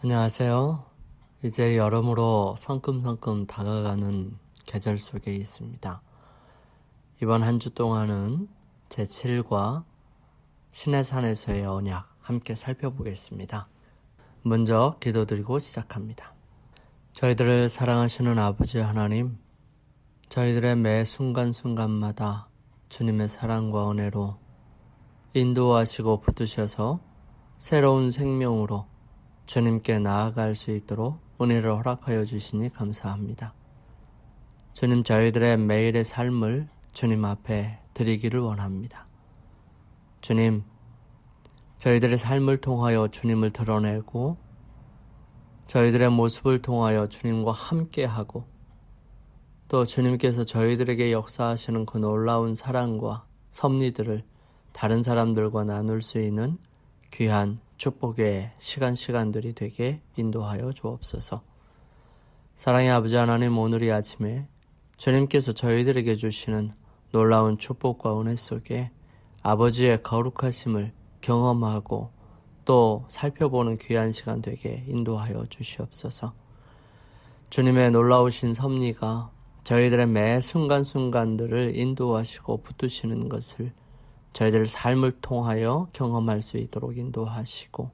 안녕하세요. 이제 여름으로 성큼성큼 다가가는 계절 속에 있습니다. 이번 한 주 동안은 제7과 신의 산에서의 언약 함께 살펴보겠습니다. 먼저 기도드리고 시작합니다. 저희들을 사랑하시는 아버지 하나님, 저희들의 매 순간순간마다 주님의 사랑과 은혜로 인도하시고 붙드셔서 새로운 생명으로 주님께 나아갈 수 있도록 은혜를 허락하여 주시니 감사합니다. 주님 저희들의 매일의 삶을 주님 앞에 드리기를 원합니다. 주님, 저희들의 삶을 통하여 주님을 드러내고 저희들의 모습을 통하여 주님과 함께하고 또 주님께서 저희들에게 역사하시는 그 놀라운 사랑과 섭리들을 다른 사람들과 나눌 수 있는 귀한 축복의 시간 시간들이 되게 인도하여 주옵소서. 사랑의 아버지 하나님 오늘 이 아침에 주님께서 저희들에게 주시는 놀라운 축복과 은혜 속에 아버지의 거룩하심을 경험하고 또 살펴보는 귀한 시간 되게 인도하여 주시옵소서. 주님의 놀라우신 섭리가 저희들의 매 순간순간들을 인도하시고 붙드시는 것을 저희들 삶을 통하여 경험할 수 있도록 인도하시고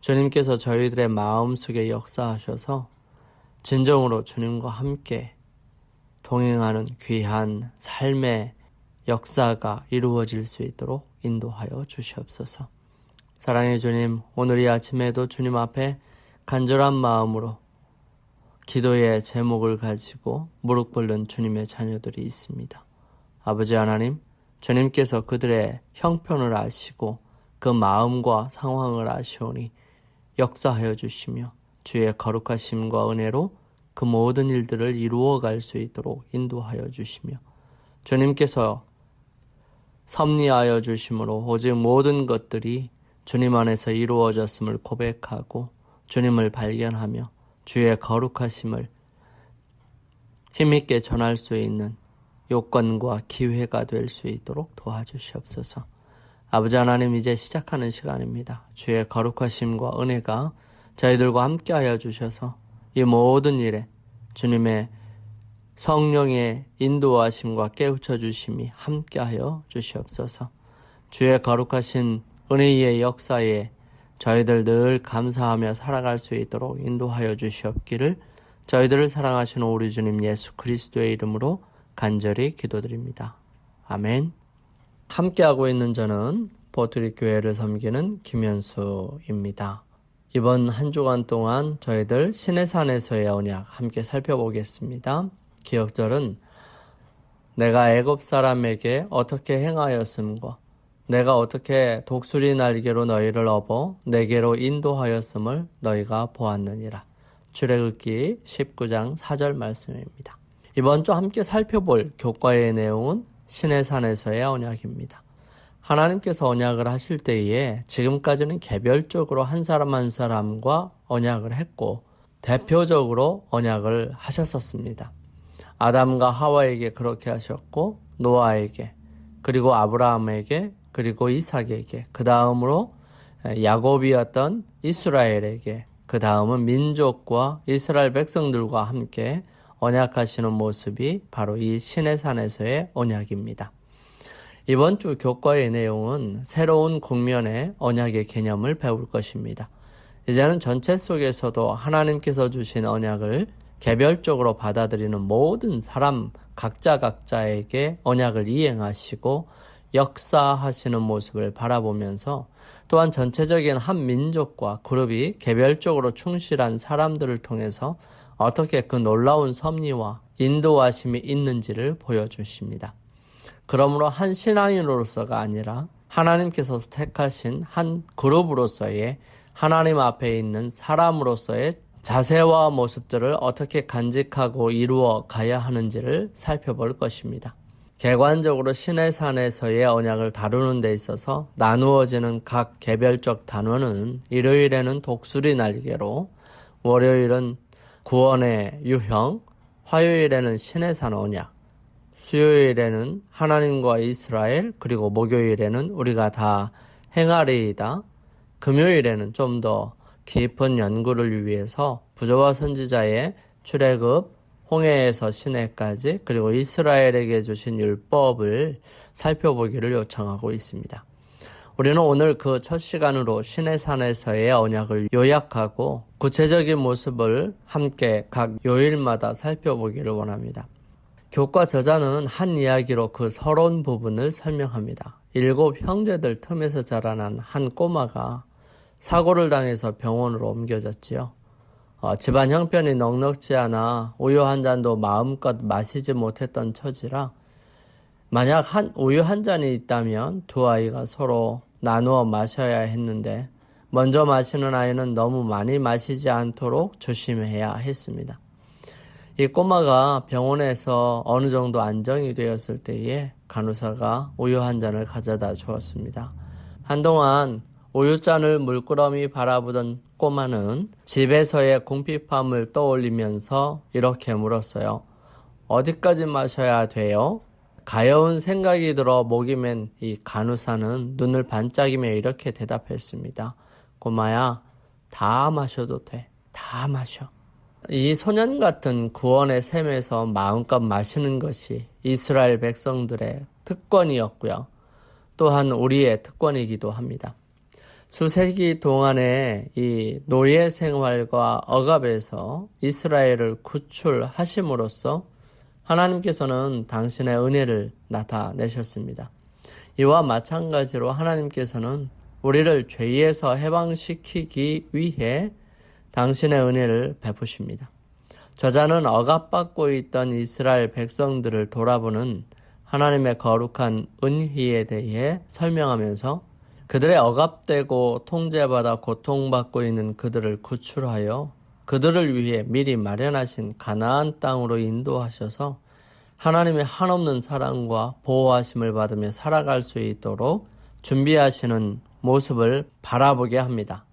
주님께서 저희들의 마음속에 역사하셔서 진정으로 주님과 함께 동행하는 귀한 삶의 역사가 이루어질 수 있도록 인도하여 주시옵소서. 사랑의 주님, 오늘 이 아침에도 주님 앞에 간절한 마음으로 기도의 제목을 가지고 무릎 꿇는 주님의 자녀들이 있습니다. 아버지 하나님, 주님께서 그들의 형편을 아시고 그 마음과 상황을 아시오니 역사하여 주시며 주의 거룩하심과 은혜로 그 모든 일들을 이루어 갈 수 있도록 인도하여 주시며 주님께서 섭리하여 주심으로 오직 모든 것들이 주님 안에서 이루어졌음을 고백하고 주님을 발견하며 주의 거룩하심을 힘있게 전할 수 있는 요건과 기회가 될 수 있도록 도와주시옵소서. 아버지 하나님 이제 시작하는 시간입니다. 주의 거룩하심과 은혜가 저희들과 함께하여 주셔서 이 모든 일에 주님의 성령의 인도하심과 깨우쳐 주심이 함께하여 주시옵소서. 주의 거룩하신 은혜의 역사에 저희들 늘 감사하며 살아갈 수 있도록 인도하여 주시옵기를 저희들을 사랑하시는 우리 주님 예수 그리스도의 이름으로 간절히 기도드립니다. 아멘. 함께하고 있는 저는 보트리 교회를 섬기는 김현수입니다. 이번 한 주간 동안 저희들 신의 산에서의 언약 함께 살펴보겠습니다. 기억절은 내가 애굽 사람에게 어떻게 행하였음과 내가 어떻게 독수리 날개로 너희를 업어 내게로 인도하였음을 너희가 보았느니라. 출애굽기 19장 4절 말씀입니다. 이번 주 함께 살펴볼 교과의 내용은 신의 산에서의 언약입니다. 하나님께서 언약을 하실 때에 지금까지는 개별적으로 한 사람 한 사람과 언약을 했고 대표적으로 언약을 하셨었습니다. 아담과 하와에게 그렇게 하셨고 노아에게 그리고 아브라함에게 그리고 이삭에게 그 다음으로 야곱이었던 이스라엘에게 그 다음은 민족과 이스라엘 백성들과 함께 언약하시는 모습이 바로 이 신의 산에서의 언약입니다. 이번 주 교과의 내용은 새로운 국면의 언약의 개념을 배울 것입니다. 이제는 전체 속에서도 하나님께서 주신 언약을 개별적으로 받아들이는 모든 사람 각자 각자에게 언약을 이행하시고 역사하시는 모습을 바라보면서 또한 전체적인 한 민족과 그룹이 개별적으로 충실한 사람들을 통해서 어떻게 그 놀라운 섭리와 인도하심이 있는지를 보여주십니다. 그러므로 한 신앙인으로서가 아니라 하나님께서 택하신 한 그룹으로서의 하나님 앞에 있는 사람으로서의 자세와 모습들을 어떻게 간직하고 이루어 가야 하는지를 살펴볼 것입니다. 객관적으로 신의 산에서의 언약을 다루는 데 있어서 나누어지는 각 개별적 단원은 일요일에는 독수리 날개로, 월요일은 구원의 유형, 화요일에는 신의 산 언약, 수요일에는 하나님과 이스라엘, 그리고 목요일에는 우리가 다 행하리이다. 금요일에는 좀 더 깊은 연구를 위해서 부조와 선지자의 출애굽, 홍해에서 시내까지 그리고 이스라엘에게 주신 율법을 살펴보기를 요청하고 있습니다. 우리는 오늘 그 첫 시간으로 시내산에서의 언약을 요약하고 구체적인 모습을 함께 각 요일마다 살펴보기를 원합니다. 교과 저자는 한 이야기로 그 서러운 부분을 설명합니다. 일곱 형제들 틈에서 자라난 한 꼬마가 사고를 당해서 병원으로 옮겨졌지요. 어, 집안 형편이 넉넉지 않아 우유 한 잔도 마음껏 마시지 못했던 처지라 만약 한 우유 한 잔이 있다면 두 아이가 서로 나누어 마셔야 했는데 먼저 마시는 아이는 너무 많이 마시지 않도록 조심해야 했습니다. 이 꼬마가 병원에서 어느 정도 안정이 되었을 때에 간호사가 우유 한 잔을 가져다 주었습니다. 한동안 우유잔을 물끄러미 바라보던 꼬마는 집에서의 궁핍함을 떠올리면서 이렇게 물었어요. 어디까지 마셔야 돼요? 가여운 생각이 들어 목이 맨 이 간호사는 눈을 반짝이며 이렇게 대답했습니다. 꼬마야, 다 마셔도 돼. 다 마셔. 이 소년 같은 구원의 샘에서 마음껏 마시는 것이 이스라엘 백성들의 특권이었고요. 또한 우리의 특권이기도 합니다. 수세기 동안의 이 노예 생활과 억압에서 이스라엘을 구출하심으로써 하나님께서는 당신의 은혜를 나타내셨습니다. 이와 마찬가지로 하나님께서는 우리를 죄에서 해방시키기 위해 당신의 은혜를 베푸십니다. 저자는 억압받고 있던 이스라엘 백성들을 돌아보는 하나님의 거룩한 은희에 대해 설명하면서 그들의 억압되고 통제받아 고통받고 있는 그들을 구출하여 그들을 위해 미리 마련하신 가나안 땅으로 인도하셔서 하나님의 한없는 사랑과 보호하심을 받으며 살아갈 수 있도록 준비하시는 모습을 바라보게 합니다.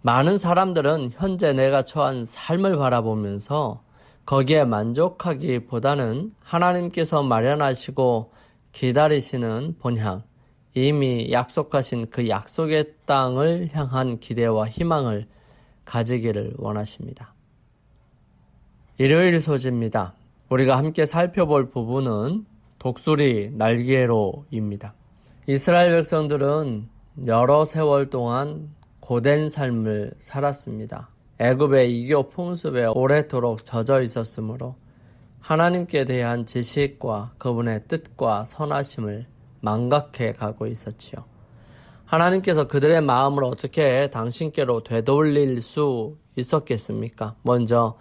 많은 사람들은 현재 내가 처한 삶을 바라보면서 거기에 만족하기보다는 하나님께서 마련하시고 기다리시는 본향, 이미 약속하신 그 약속의 땅을 향한 기대와 희망을 가지기를 원하십니다. 일요일 소지입니다. 우리가 함께 살펴볼 부분은 독수리 날개로입니다. 이스라엘 백성들은 여러 세월 동안 고된 삶을 살았습니다. 애굽의 이교 풍습에 오래도록 젖어 있었으므로 하나님께 대한 지식과 그분의 뜻과 선하심을 망각해 가고 있었지요. 하나님께서 그들의 마음을 어떻게 당신께로 되돌릴 수 있었겠습니까? 먼저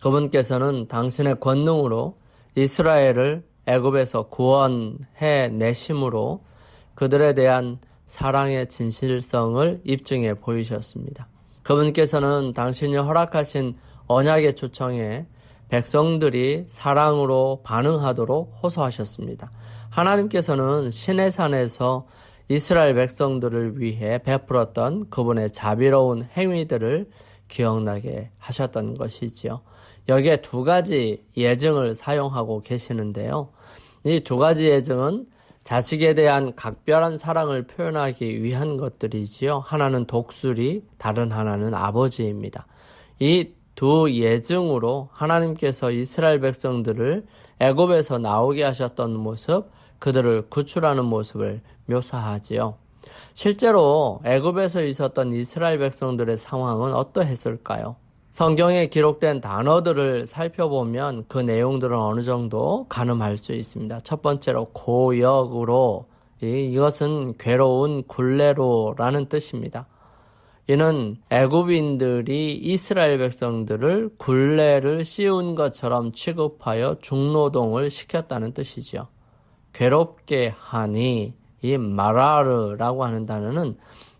그분께서는 당신의 권능으로 이스라엘을 애굽에서 구원해 내심으로 그들에 대한 사랑의 진실성을 입증해 보이셨습니다. 그분께서는 당신이 허락하신 언약의 초청에 백성들이 사랑으로 반응하도록 호소하셨습니다. 하나님께서는 신의 산에서 이스라엘 백성들을 위해 베풀었던 그분의 자비로운 행위들을 기억나게 하셨던 것이지요. 여기에 두 가지 예증을 사용하고 계시는데요. 이 두 가지 예증은 자식에 대한 각별한 사랑을 표현하기 위한 것들이지요. 하나는 독수리, 다른 하나는 아버지입니다. 이 두 예증으로 하나님께서 이스라엘 백성들을 애굽에서 나오게 하셨던 모습, 그들을 구출하는 모습을 묘사하지요. 실제로 애굽에서 있었던 이스라엘 백성들의 상황은 어떠했을까요? 성경에 기록된 단어들을 살펴보면 그 내용들은 어느 정도 가늠할 수 있습니다. 첫 번째로 고역으로 이것은 괴로운 굴레로라는 뜻입니다. 이는 애굽인들이 이스라엘 백성들을 굴레를 씌운 것처럼 취급하여 중노동을 시켰다는 뜻이죠. 괴롭게 하니 이 마라르라고 하는 단어는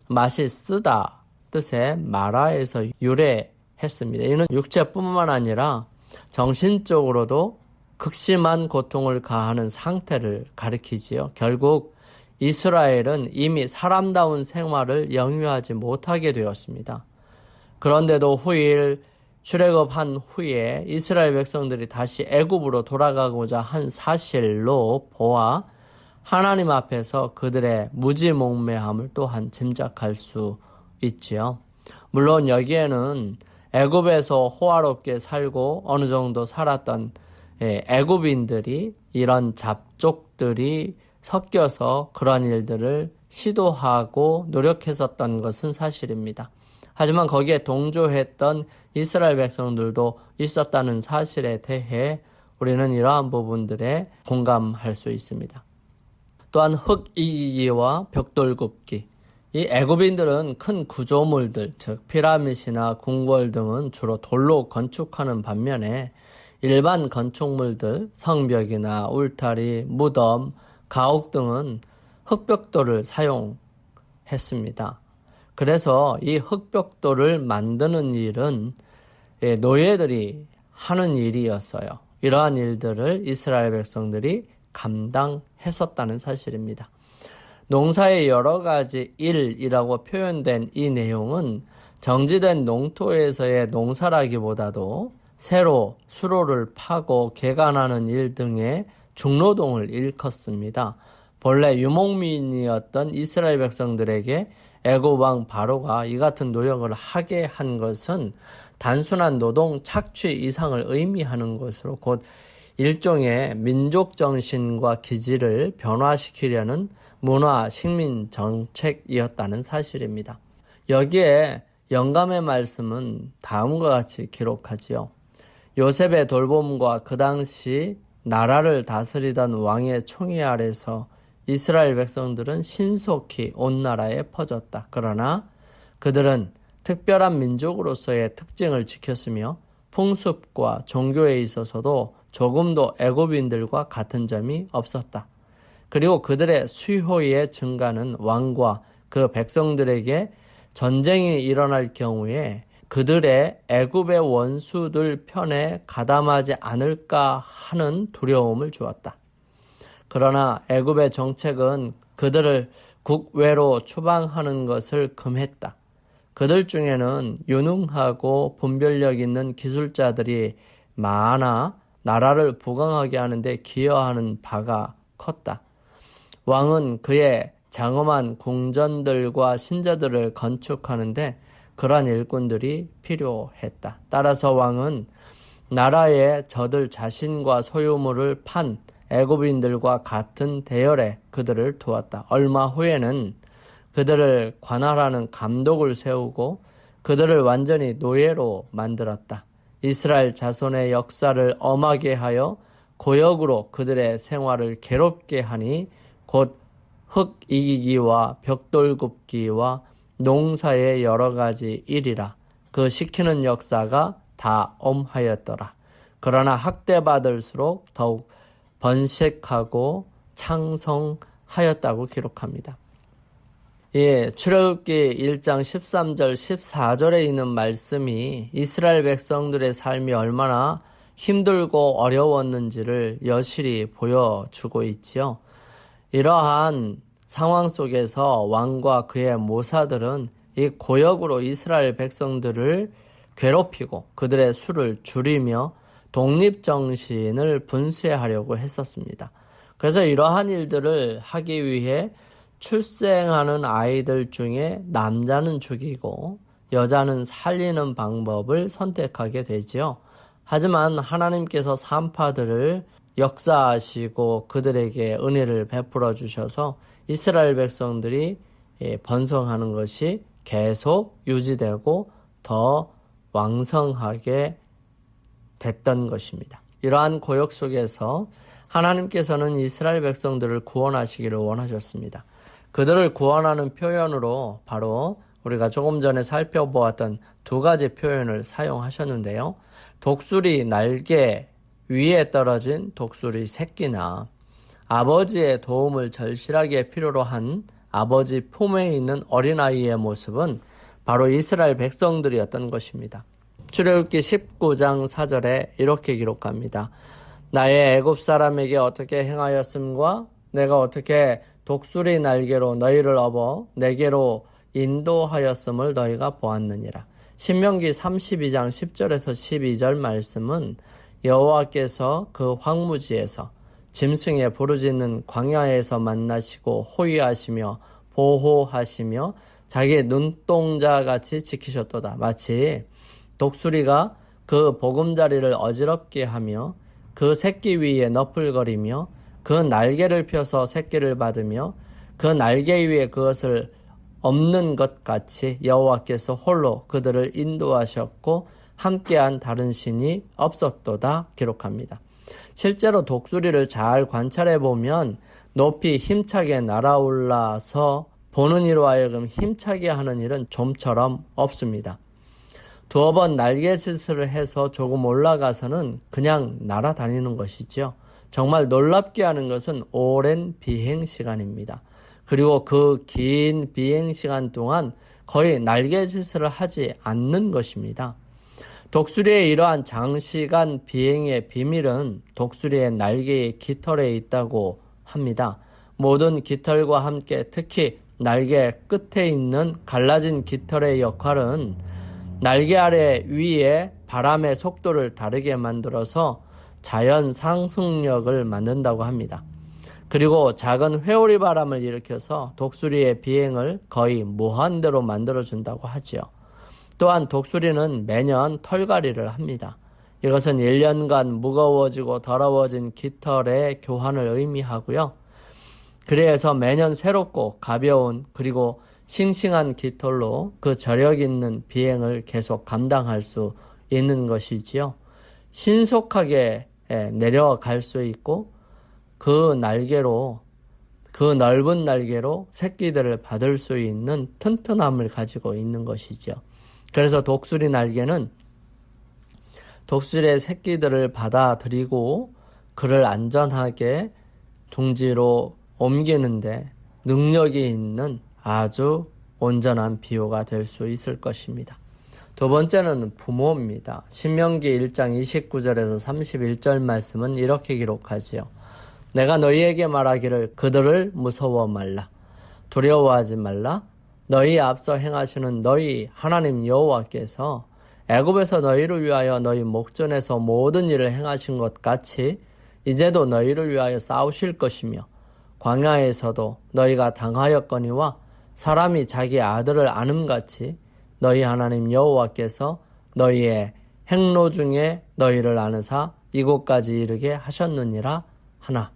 맛이 쓰다 뜻의 마라에서 유래 했습니다. 이는 육체뿐만 아니라 정신적으로도 극심한 고통을 가하는 상태를 가리키지요. 결국 이스라엘은 이미 사람다운 생활을 영위하지 못하게 되었습니다. 그런데도 후일 출애굽한 후에 이스라엘 백성들이 다시 애굽으로 돌아가고자 한 사실로 보아 하나님 앞에서 그들의 무지몽매함을 또한 짐작할 수 있지요. 물론 여기에는 애굽에서 호화롭게 살고 어느 정도 살았던 예, 애굽인들이 이런 잡족들이 섞여서 그런 일들을 시도하고 노력했었던 것은 사실입니다. 하지만 거기에 동조했던 이스라엘 백성들도 있었다는 사실에 대해 우리는 이러한 부분들에 공감할 수 있습니다. 또한 흙 이기기와 벽돌 굽기. 이 애굽인들은 큰 구조물들, 즉 피라밋이나 궁궐 등은 주로 돌로 건축하는 반면에 일반 건축물들, 성벽이나 울타리, 무덤, 가옥 등은 흙벽돌을 사용했습니다. 그래서 이 흙벽돌을 만드는 일은 예, 노예들이 하는 일이었어요. 이러한 일들을 이스라엘 백성들이 감당했었다는 사실입니다. 농사의 여러 가지 일이라고 표현된 이 내용은 정지된 농토에서의 농사라기보다도 새로 수로를 파고 개간하는 일 등의 중노동을 일컫습니다. 본래 유목민이었던 이스라엘 백성들에게 애굽 왕 바로가 이 같은 노력을 하게 한 것은 단순한 노동 착취 이상을 의미하는 것으로 곧 일종의 민족 정신과 기질을 변화시키려는 문화 식민 정책이었다는 사실입니다. 여기에 영감의 말씀은 다음과 같이 기록하지요. 요셉의 돌봄과 그 당시 나라를 다스리던 왕의 총위 아래서 이스라엘 백성들은 신속히 온 나라에 퍼졌다. 그러나 그들은 특별한 민족으로서의 특징을 지켰으며 풍습과 종교에 있어서도 조금도 애굽인들과 같은 점이 없었다. 그리고 그들의 수효의 증가는 왕과 그 백성들에게 전쟁이 일어날 경우에 그들의 애굽의 원수들 편에 가담하지 않을까 하는 두려움을 주었다. 그러나 애굽의 정책은 그들을 국외로 추방하는 것을 금했다. 그들 중에는 유능하고 분별력 있는 기술자들이 많아 나라를 부강하게 하는데 기여하는 바가 컸다. 왕은 그의 장엄한 궁전들과 신자들을 건축하는데 그러한 일꾼들이 필요했다. 따라서 왕은 나라의 저들 자신과 소유물을 판 애굽인들과 같은 대열에 그들을 두었다. 얼마 후에는 그들을 관할하는 감독을 세우고 그들을 완전히 노예로 만들었다. 이스라엘 자손의 역사를 엄하게 하여 고역으로 그들의 생활을 괴롭게 하니 곧 흙 이기기와 벽돌 굽기와 농사의 여러 가지 일이라 그 시키는 역사가 다 엄하였더라. 그러나 학대받을수록 더욱 번식하고 창성하였다고 기록합니다. 예, 출애굽기 1장 13절 14절에 있는 말씀이 이스라엘 백성들의 삶이 얼마나 힘들고 어려웠는지를 여실히 보여주고 있지요. 이러한 상황 속에서 왕과 그의 모사들은 이 고역으로 이스라엘 백성들을 괴롭히고 그들의 수를 줄이며 독립정신을 분쇄하려고 했었습니다. 그래서 이러한 일들을 하기 위해 출생하는 아이들 중에 남자는 죽이고 여자는 살리는 방법을 선택하게 되지요. 하지만 하나님께서 산파들을 역사하시고 그들에게 은혜를 베풀어 주셔서 이스라엘 백성들이 예, 번성하는 것이 계속 유지되고 더 왕성하게 됐던 것입니다. 이러한 고역 속에서 하나님께서는 이스라엘 백성들을 구원하시기를 원하셨습니다. 그들을 구원하는 표현으로 바로 우리가 조금 전에 살펴보았던 두 가지 표현을 사용하셨는데요. 독수리 날개 위에 떨어진 독수리 새끼나 아버지의 도움을 절실하게 필요로 한 아버지 품에 있는 어린아이의 모습은 바로 이스라엘 백성들이었던 것입니다. 출애굽기 19장 4절에 이렇게 기록합니다. 나의 애굽 사람에게 어떻게 행하였음과 내가 어떻게 독수리 날개로 너희를 업어 내게로 인도하였음을 너희가 보았느니라. 신명기 32장 10절에서 12절 말씀은 여호와께서 그 황무지에서 짐승의 부르짖는 광야에서 만나시고 호위하시며 보호하시며 자기 눈동자 같이 지키셨도다. 마치 독수리가 그 보금자리를 어지럽게 하며 그 새끼 위에 너풀거리며 그 날개를 펴서 새끼를 받으며 그 날개 위에 그것을 없는 것 같이 여호와께서 홀로 그들을 인도하셨고 함께한 다른 신이 없었도다 기록합니다. 실제로 독수리를 잘 관찰해 보면 높이 힘차게 날아올라서 보는 이로 하여금 힘차게 하는 일은 좀처럼 없습니다. 두어 번 날개짓을 해서 조금 올라가서는 그냥 날아다니는 것이죠. 정말 놀랍게 하는 것은 오랜 비행 시간입니다. 그리고 그 긴 비행 시간 동안 거의 날개짓을 하지 않는 것입니다. 독수리의 이러한 장시간 비행의 비밀은 독수리의 날개의 깃털에 있다고 합니다. 모든 깃털과 함께 특히 날개 끝에 있는 갈라진 깃털의 역할은 날개 아래 위에 바람의 속도를 다르게 만들어서 자연 상승력을 만든다고 합니다. 그리고 작은 회오리 바람을 일으켜서 독수리의 비행을 거의 무한대로 만들어준다고 하지요. 또한 독수리는 매년 털갈이를 합니다. 이것은 1년간 무거워지고 더러워진 깃털의 교환을 의미하고요. 그래서 매년 새롭고 가벼운 그리고 싱싱한 깃털로 그 저력 있는 비행을 계속 감당할 수 있는 것이지요. 신속하게 예, 내려갈 수 있고 그 날개로 그 넓은 날개로 새끼들을 받을 수 있는 튼튼함을 가지고 있는 것이죠. 그래서 독수리 날개는 독수리의 새끼들을 받아들이고 그를 안전하게 둥지로 옮기는데 능력이 있는 아주 온전한 비호가 될 수 있을 것입니다. 두 번째는 부모입니다. 신명기 1장 29절에서 31절 말씀은 이렇게 기록하지요. 내가 너희에게 말하기를 그들을 무서워 말라. 두려워하지 말라. 너희 앞서 행하시는 너희 하나님 여호와께서 애굽에서 너희를 위하여 너희 목전에서 모든 일을 행하신 것 같이 이제도 너희를 위하여 싸우실 것이며 광야에서도 너희가 당하였거니와 사람이 자기 아들을 아음같이 너희 하나님 여호와께서 너희의 행로 중에 너희를 아느사 이곳까지 이르게 하셨느니라 하나.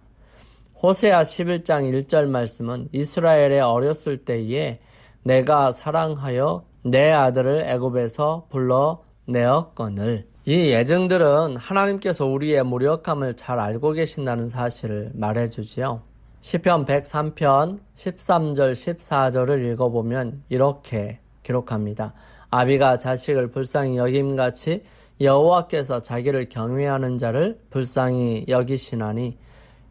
호세아 11장 1절 말씀은 이스라엘의 어렸을 때에 내가 사랑하여 내 아들을 애굽에서 불러 내었거늘 이 예증들은 하나님께서 우리의 무력함을 잘 알고 계신다는 사실을 말해주지요. 시편 103편 13절 14절을 읽어보면 이렇게 기록합니다. 아비가 자식을 불쌍히 여김같이 여호와께서 자기를 경외하는 자를 불쌍히 여기시나니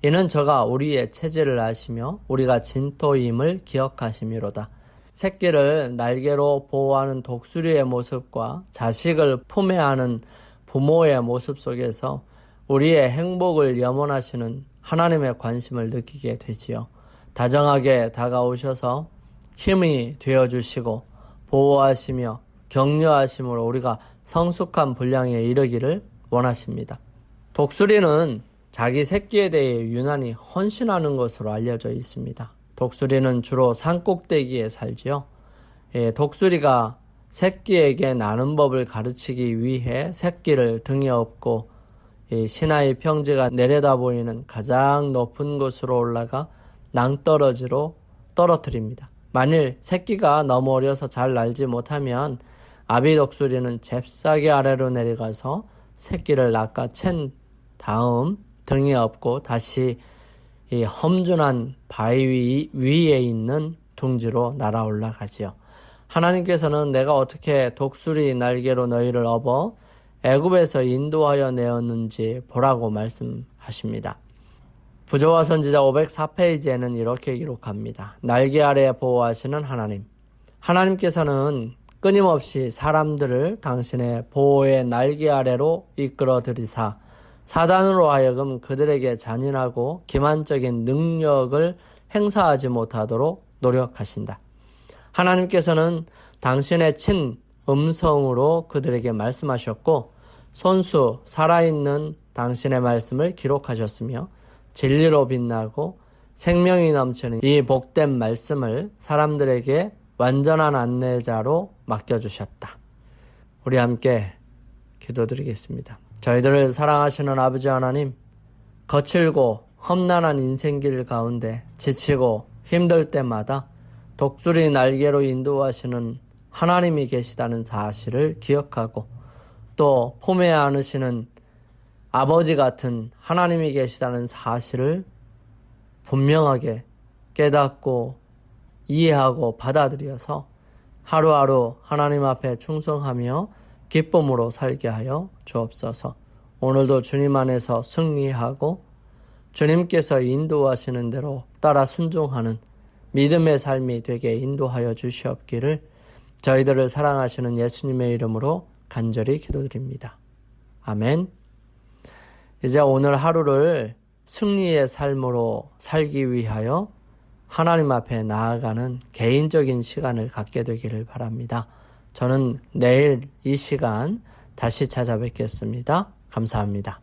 이는 저가 우리의 체질을 아시며 우리가 진토임을 기억하심이로다. 새끼를 날개로 보호하는 독수리의 모습과 자식을 품에 안은 부모의 모습 속에서 우리의 행복을 염원하시는 하나님의 관심을 느끼게 되지요. 다정하게 다가오셔서 힘이 되어 주시고 보호하시며 격려하심으로 우리가 성숙한 분량에 이르기를 원하십니다. 독수리는 자기 새끼에 대해 유난히 헌신하는 것으로 알려져 있습니다. 독수리는 주로 산꼭대기에 살지요. 예, 독수리가 새끼에게 나는 법을 가르치기 위해 새끼를 등에 업고 시나이 평지가 내려다 보이는 가장 높은 곳으로 올라가 낭떠러지로 떨어뜨립니다. 만일 새끼가 너무 어려서 잘 날지 못하면 아비 독수리는 잽싸게 아래로 내려가서 새끼를 낚아챈 다음 등에 업고 다시 이 험준한 바위 위에 있는 둥지로 날아 올라가지요. 하나님께서는 내가 어떻게 독수리 날개로 너희를 업어 애굽에서 인도하여 내었는지 보라고 말씀하십니다. 부조와 선지자 504페이지에는 이렇게 기록합니다. 날개 아래 보호하시는 하나님. 하나님께서는 끊임없이 사람들을 당신의 보호의 날개 아래로 이끌어 들이사 사단으로 하여금 그들에게 잔인하고 기만적인 능력을 행사하지 못하도록 노력하신다. 하나님께서는 당신의 친 음성으로 그들에게 말씀하셨고 손수 살아있는 당신의 말씀을 기록하셨으며 진리로 빛나고 생명이 넘치는 이 복된 말씀을 사람들에게 완전한 안내자로 맡겨주셨다. 우리 함께 기도드리겠습니다. 저희들을 사랑하시는 아버지 하나님, 거칠고 험난한 인생길 가운데 지치고 힘들 때마다 독수리 날개로 인도하시는 하나님이 계시다는 사실을 기억하고 또 폼에 안으시는 아버지 같은 하나님이 계시다는 사실을 분명하게 깨닫고 이해하고 받아들여서 하루하루 하나님 앞에 충성하며 기쁨으로 살게 하여 주옵소서. 오늘도 주님 안에서 승리하고 주님께서 인도하시는 대로 따라 순종하는 믿음의 삶이 되게 인도하여 주시옵기를 저희들을 사랑하시는 예수님의 이름으로 간절히 기도드립니다. 아멘. 이제 오늘 하루를 승리의 삶으로 살기 위하여 하나님 앞에 나아가는 개인적인 시간을 갖게 되기를 바랍니다. 저는 내일 이 시간 다시 찾아뵙겠습니다. 감사합니다.